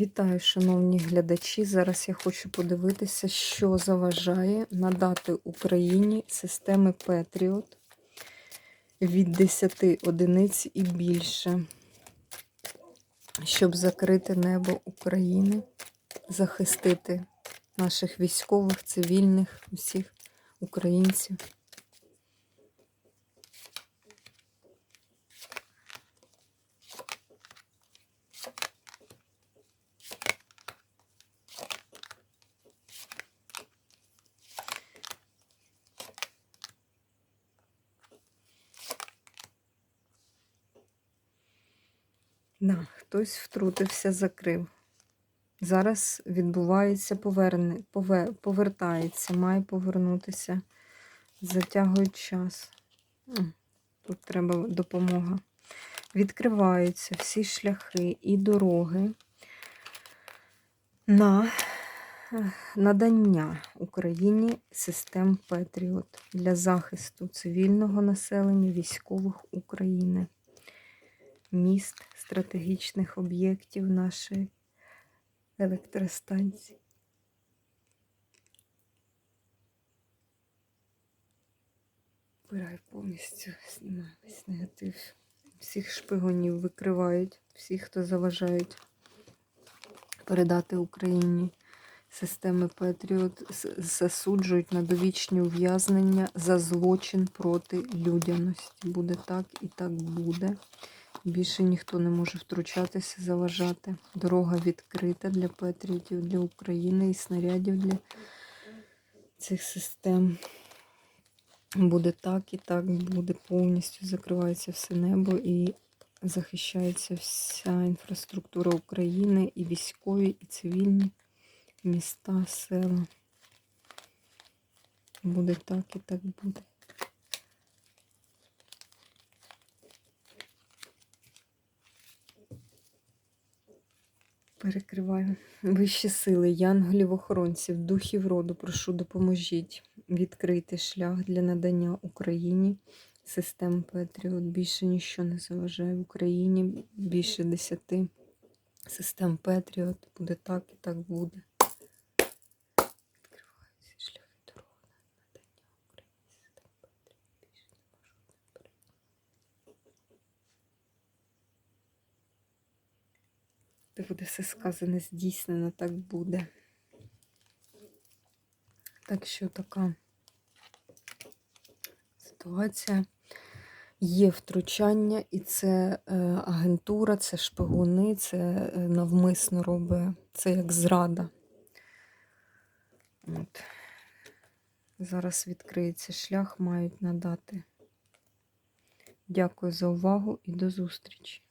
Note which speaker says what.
Speaker 1: Вітаю, шановні глядачі. Зараз я хочу подивитися, що заважає надати Україні системи Петріот від 10 одиниць і більше, щоб закрити небо України, захистити наших військових, цивільних, усіх українців. Да, хтось втрутився, закрив. Зараз відбувається поверне, пове, повертається, має повернутися. Затягують час. Тут треба допомога. Відкриваються всі шляхи і дороги на надання Україні систем Петріот для захисту цивільного населення, військових України міст, стратегічних об'єктів нашої електростанції. Вбираю повністю, знімаю весь негатив. Всіх шпигунів викривають, всіх, хто заважають передати Україні системи Петріот, засуджують на довічні ув'язнення за злочин проти людяності. Буде так і так буде. Більше ніхто не може втручатися, заважати. Дорога відкрита для Петріотів, для України і снарядів для цих систем. Буде так і так буде. Повністю закривається все небо і захищається вся інфраструктура України, і військові, і цивільні міста, села. Буде так і так буде. Перекриваю. Вищі сили, янголів, охоронців, духів роду, прошу, допоможіть відкрити шлях для надання Україні систем Петріот. Більше ніщо не заважає Україні. Більше десяти систем Петріот. Буде так і так буде. Відкриваю всі шляхи дороги на надання Україні систем Петріот. Більше не можу наперед. Де буде все сказане, здійснено, так буде. Так що така ситуація. Є втручання, і це е, агентура, це шпигуни, це е, навмисно робить, це як зрада. От. Зараз відкриється шлях, мають надати. Дякую за увагу і до зустрічі!